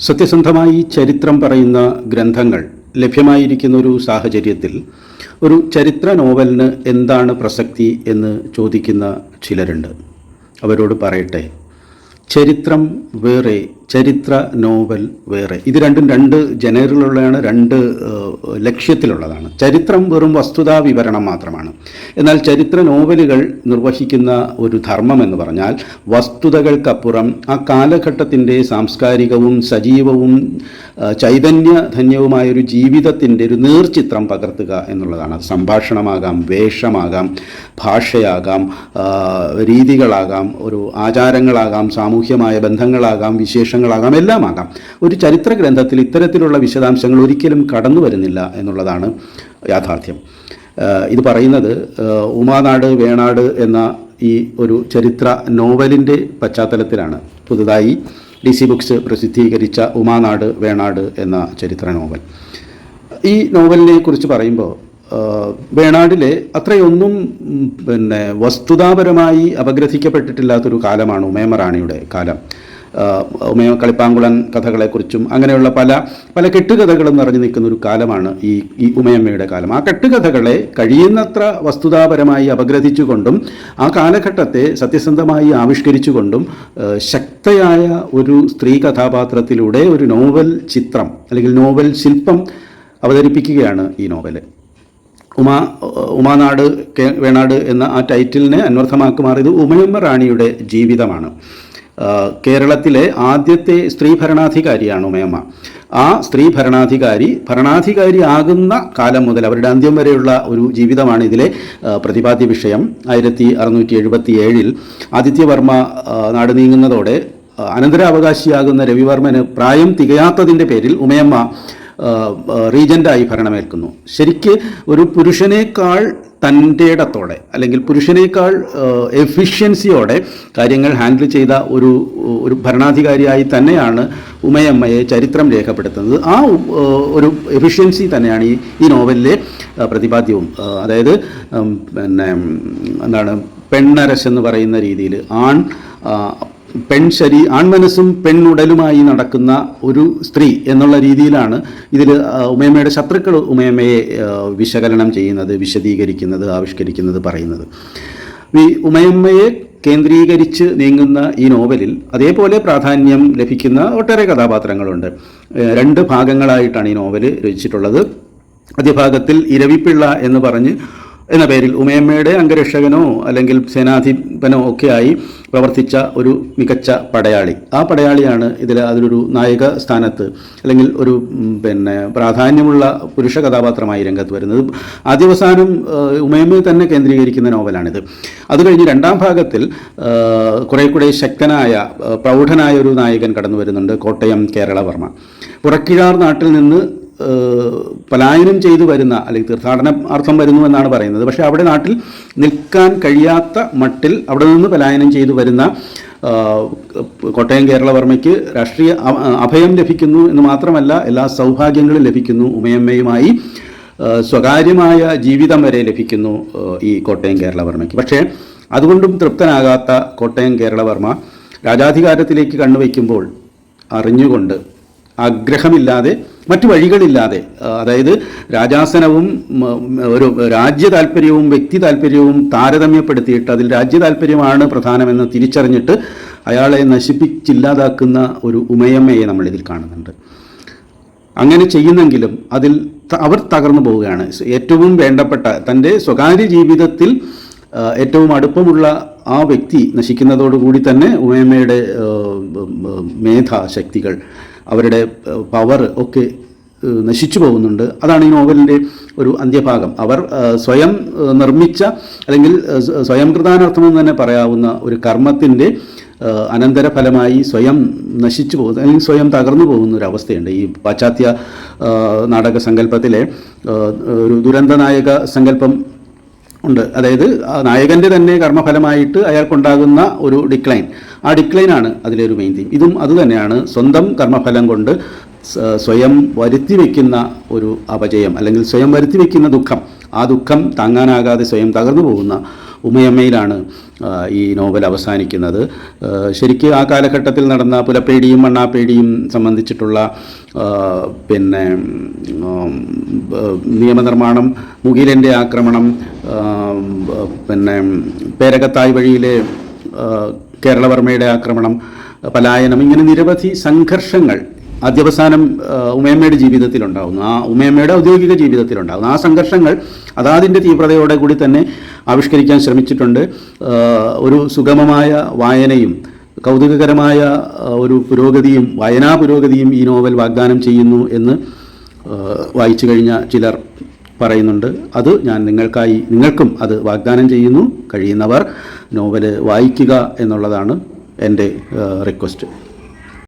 സത്യസന്ധമായി ചരിത്രം പറയുന്ന ഗ്രന്ഥങ്ങൾ ലഭ്യമായിരിക്കുന്ന ഒരു സാഹചര്യത്തിൽ ഒരു ചരിത്ര നോവലിന് എന്താണ് പ്രസക്തി എന്ന് ചോദിക്കുന്ന ചിലരുണ്ട്. അവരോട് പറയട്ടെ. ചരിത്രം വേറെ ചരിത്ര നോവൽ വേറെ. ഇത് രണ്ടും രണ്ട് ജനറിലുള്ളതാണ് രണ്ട് ലക്ഷ്യത്തിലുള്ളതാണ്. ചരിത്രം വെറും വസ്തുതാ വിവരണം മാത്രമാണ്. എന്നാൽ ചരിത്ര നോവലുകൾ നിർവഹിക്കുന്ന ഒരു ധർമ്മം എന്ന് പറഞ്ഞാൽ വസ്തുതകൾക്കപ്പുറം ആ കാലഘട്ടത്തിന്റെ സാംസ്കാരികവും സജീവവും ചൈതന്യധന്യവുമായ ഒരു ജീവിതത്തിന്റെ ഒരു നേർചിത്രം പകർത്തുക എന്നുള്ളതാണ്. സംഭാഷണമാകാം വേഷമാകാം ഭാഷയാകാം രീതികളാകാം ഒരു ആചാരങ്ങളാകാം സാമൂഹ്യമായ ബന്ധങ്ങളാകാം വിശേഷങ്ങളാകാം എല്ലാം ആകാം ഒരു ചരിത്ര ഗ്രന്ഥത്തിൽ ഇത്തരത്തിലുള്ള വിശദാംശങ്ങൾ ഒരിക്കലും കടന്നു വരുന്നില്ല എന്നുള്ളതാണ് യാഥാർത്ഥ്യം. ഇത് പറയുന്നത് ഉമാനാട് വേണാട് എന്ന ഈ ഒരു ചരിത്ര നോവലിന്റെ പശ്ചാത്തലത്തിലാണ്. പുതുതായി ഡി സി ബുക്സ് പ്രസിദ്ധീകരിച്ച ഉമാനാട് വേണാട് എന്ന ചരിത്ര നോവൽ. ഈ നോവലിനെ കുറിച്ച് പറയുമ്പോൾ വേണാടിലെ അത്രയൊന്നും പിന്നെ വസ്തുതാപരമായി അപഗ്രഥിക്കപ്പെട്ടിട്ടില്ലാത്തൊരു കാലമാണ് ഉമേമ റാണിയുടെ കാലം ഉമയ കളിപ്പാങ്കുളൻ കഥകളെക്കുറിച്ചും അങ്ങനെയുള്ള പല പല കെട്ടുകഥകളും നിറഞ്ഞു നിൽക്കുന്ന ഒരു കാലമാണ് ഈ ഈ ഉമയമ്മയുടെ കാലം. ആ കെട്ടുകഥകളെ കഴിയുന്നത്ര വസ്തുതാപരമായി അപഗ്രഥിച്ചുകൊണ്ടും ആ കാലഘട്ടത്തെ സത്യസന്ധമായി ആവിഷ്കരിച്ചുകൊണ്ടും ശക്തയായ ഒരു സ്ത്രീ കഥാപാത്രത്തിലൂടെ ഒരു നോവൽ ചിത്രം അല്ലെങ്കിൽ നോവൽ ശില്പം അവതരിപ്പിക്കുകയാണ് ഈ നോവൽ. ഉമാ ഉമാനാട് വേണാട് എന്ന ആ ടൈറ്റിലിനെ അന്വർത്ഥമാക്കി മാറിയത് ഉമയമ്മ റാണിയുടെ ജീവിതമാണ്. കേരളത്തിലെ ആദ്യത്തെ സ്ത്രീ ഭരണാധികാരിയാണ് ഉമയമ്മ. ആ സ്ത്രീ ഭരണാധികാരി ഭരണാധികാരി ആകുന്ന കാലം മുതൽ അവരുടെ അന്ത്യം വരെയുള്ള ഒരു ജീവിതമാണ് ഇതിലെ പ്രതിപാദ്യ വിഷയം. ആയിരത്തി അറുന്നൂറ്റി എഴുപത്തി ഏഴിൽ ആദിത്യവർമ്മ നാട് നീങ്ങുന്നതോടെ അനന്തരാവകാശിയാകുന്ന രവിവർമ്മന് പ്രായം തികയാത്തതിന്റെ പേരിൽ ഉമയമ്മ റീജന്റായി ഭരണമേൽക്കുന്നു. ശരിക്ക് ഒരു പുരുഷനേക്കാൾ തന്റെ ഇടത്തോടെ അല്ലെങ്കിൽ പുരുഷനേക്കാൾ എഫിഷ്യൻസിയോടെ കാര്യങ്ങൾ ഹാൻഡിൽ ചെയ്ത ഒരു ഒരു ഭരണാധികാരിയായി തന്നെയാണ് ഉമയമ്മയെ ചരിത്രം രേഖപ്പെടുത്തുന്നത്. ആ ഒരു എഫിഷ്യൻസി തന്നെയാണ് ഈ ഈ നോവലിലെ പ്രതിപാദ്യവും. അതായത് പിന്നെ എന്താണ് പെണ്ണരസ് എന്ന് പറയുന്ന രീതിയിൽ ആൺ പെൺ ശരീ ആൺമനസ്സും പെണ്ണുടലുമായി നടക്കുന്ന ഒരു സ്ത്രീ എന്നുള്ള രീതിയിലാണ് ഇതിൽ ഉമയമ്മയുടെ ശത്രുക്കൾ ഉമയമ്മയെ വിശകലനം ചെയ്യുന്നത് വിശദീകരിക്കുന്നത് ആവിഷ്കരിക്കുന്നത് പറയുന്നത്. ഈ ഉമയമ്മയെ കേന്ദ്രീകരിച്ച് നീങ്ങുന്ന ഈ നോവലിൽ അതേപോലെ പ്രാധാന്യം ലഭിക്കുന്ന ഒട്ടേറെ കഥാപാത്രങ്ങളുണ്ട്. രണ്ട് ഭാഗങ്ങളായിട്ടാണ് ഈ നോവൽ രചിച്ചിട്ടുള്ളത്. ആദ്യ ഭാഗത്തിൽ ഇരവിപ്പിള്ള എന്ന് പറഞ്ഞ് എന്ന പേരിൽ ഉമയമ്മയുടെ അംഗരക്ഷകനോ അല്ലെങ്കിൽ സേനാധിപനോ ഒക്കെയായി പ്രവർത്തിച്ച ഒരു മികച്ച പടയാളി. ആ പടയാളിയാണ് ഇതിൽ അതിലൊരു നായക സ്ഥാനത്ത് അല്ലെങ്കിൽ ഒരു പിന്നെ പ്രാധാന്യമുള്ള പുരുഷ കഥാപാത്രമായി രംഗത്ത് വരുന്നത്. ആദ്യവസാനം ഉമയമ്മയെ തന്നെ കേന്ദ്രീകരിക്കുന്ന നോവലാണിത്. അത് കഴിഞ്ഞ് രണ്ടാം ഭാഗത്തിൽ കുറേ കൂടെ ശക്തനായ പ്രൗഢനായ ഒരു നായകൻ കടന്നു വരുന്നുണ്ട് കോട്ടയം കേരളവർമ്മ. പുറക്കിഴാർ നാട്ടിൽ നിന്ന് പലായനം ചെയ്തു വരുന്ന അല്ലെങ്കിൽ തീർത്ഥാടന അർത്ഥം വരുന്നു എന്നാണ് പറയുന്നത്. പക്ഷേ അവിടെ നാട്ടിൽ നിൽക്കാൻ കഴിയാത്ത മട്ടിൽ അവിടെ നിന്ന് പലായനം ചെയ്തു വരുന്ന കോട്ടയം കേരളവർമ്മയ്ക്ക് രാഷ്ട്രീയ അഭയം ലഭിക്കുന്നു എന്ന് മാത്രമല്ല എല്ലാ സൗഭാഗ്യങ്ങളും ലഭിക്കുന്നു. ഉമയമ്മയുമായി സ്വകാര്യമായ ജീവിതം വരെ ലഭിക്കുന്നു ഈ കോട്ടയം കേരളവർമ്മയ്ക്ക്. പക്ഷേ അതുകൊണ്ടും തൃപ്തനാകാത്ത കോട്ടയം കേരളവർമ്മ രാജാധികാരത്തിലേക്ക് കണ്ണുവയ്ക്കുമ്പോൾ അറിഞ്ഞുകൊണ്ട് ആഗ്രഹമില്ലാതെ മറ്റു വഴികളില്ലാതെ അതായത് രാജാസനവും ഒരു രാജ്യ താല്പര്യവും വ്യക്തി താല്പര്യവും താരതമ്യപ്പെടുത്തിയിട്ട് അതിൽ രാജ്യ താല്പര്യമാണ് പ്രധാനമെന്ന് തിരിച്ചറിഞ്ഞിട്ട് അയാളെ നശിപ്പിച്ചില്ലാതാക്കുന്ന ഒരു ഉമയമ്മയെ നമ്മൾ ഇതിൽ കാണുന്നുണ്ട്. അങ്ങനെ ചെയ്യുന്നെങ്കിലും അതിൽ അവർ തകർന്നു പോവുകയാണ്. ഏറ്റവും വേണ്ടപ്പെട്ട തന്റെ സ്വകാര്യ ജീവിതത്തിൽ ഏറ്റവും അടുപ്പമുള്ള ആ വ്യക്തി നശിക്കുന്നതോടുകൂടി തന്നെ ഉമയമ്മയുടെ മേധാശക്തികൾ അവരുടെ പവർ ഒക്കെ നശിച്ചു പോകുന്നുണ്ട്. അതാണ് ഈ നോവലിന്റെ ഒരു അന്ത്യഭാഗം. അവർ സ്വയം നിർമ്മിച്ച അല്ലെങ്കിൽ സ്വയം കൃതാനർത്ഥമെന്ന് തന്നെ പറയാവുന്ന ഒരു കർമ്മത്തിന്റെ അനന്തരഫലമായി സ്വയം നശിച്ചു പോകുന്ന അല്ലെങ്കിൽ സ്വയം തകർന്നു പോകുന്ന ഒരു അവസ്ഥയുണ്ട്. ഈ പാശ്ചാത്യ നാടക സങ്കല്പത്തിലെ ഒരു ദുരന്ത നായക സങ്കല്പം ഉണ്ട്. അതായത് നായകന്റെ തന്നെ കർമ്മഫലമായിട്ട് അയാൾക്കുണ്ടാകുന്ന ഒരു ഡിക്ലൈൻ ആ ഡിക്ലൈനാണ് അതിലെ ഒരു മെയിൻ തീം ഇതും അതുതന്നെയാണ് സ്വന്തം കർമ്മഫലം കൊണ്ട് സ്വയം വരുത്തി വയ്ക്കുന്ന ഒരു അപജയം അല്ലെങ്കിൽ സ്വയം വരുത്തി വയ്ക്കുന്ന ദുഃഖം. ആ ദുഃഖം താങ്ങാനാകാതെ സ്വയം തകർന്നു പോകുന്ന ഉമയമ്മയിലാണ് ഈ നോവൽ അവസാനിക്കുന്നത്. ശരിക്കും ആ കാലഘട്ടത്തിൽ നടന്ന പുലപ്പേടിയും മണ്ണാപ്പേടിയും സംബന്ധിച്ചിട്ടുള്ള പിന്നെ നിയമനിർമ്മാണം മുകിലന്റെ ആക്രമണം പിന്നെ പേരകത്തായ് വഴിയിലെ കേരളവർമ്മയുടെ ആക്രമണം പലായനം ഇങ്ങനെ നിരവധി സംഘർഷങ്ങൾ അധ്യവസാനം ഉമേമ്മയുടെ ജീവിതത്തിലുണ്ടാകുന്നു ആ ഉമയമ്മയുടെ ഔദ്യോഗിക ജീവിതത്തിലുണ്ടാകുന്നു ആ സംഘർഷങ്ങൾ അതാതിന്റെ തീവ്രതയോടെ കൂടി തന്നെ ആവിഷ്കരിക്കാൻ ശ്രമിച്ചിട്ടുണ്ട്. ഒരു സുഗമമായ വായനയും കൗതുകകരമായ ഒരു പുരോഗതിയും വായനാ പുരോഗതിയും ഈ നോവൽ വാഗ്ദാനം ചെയ്യുന്നു എന്ന് വായിച്ചു കഴിഞ്ഞ ചിലർ പറയുന്നുണ്ട്. അത് ഞാൻ നിങ്ങൾക്കായി നിങ്ങൾക്കും അത് വാഗ്ദാനം ചെയ്യുന്നു. കഴിയുന്നവർ നോവൽ വായിക്കുക എന്നുള്ളതാണ് എന്റെ റിക്വസ്റ്റ്.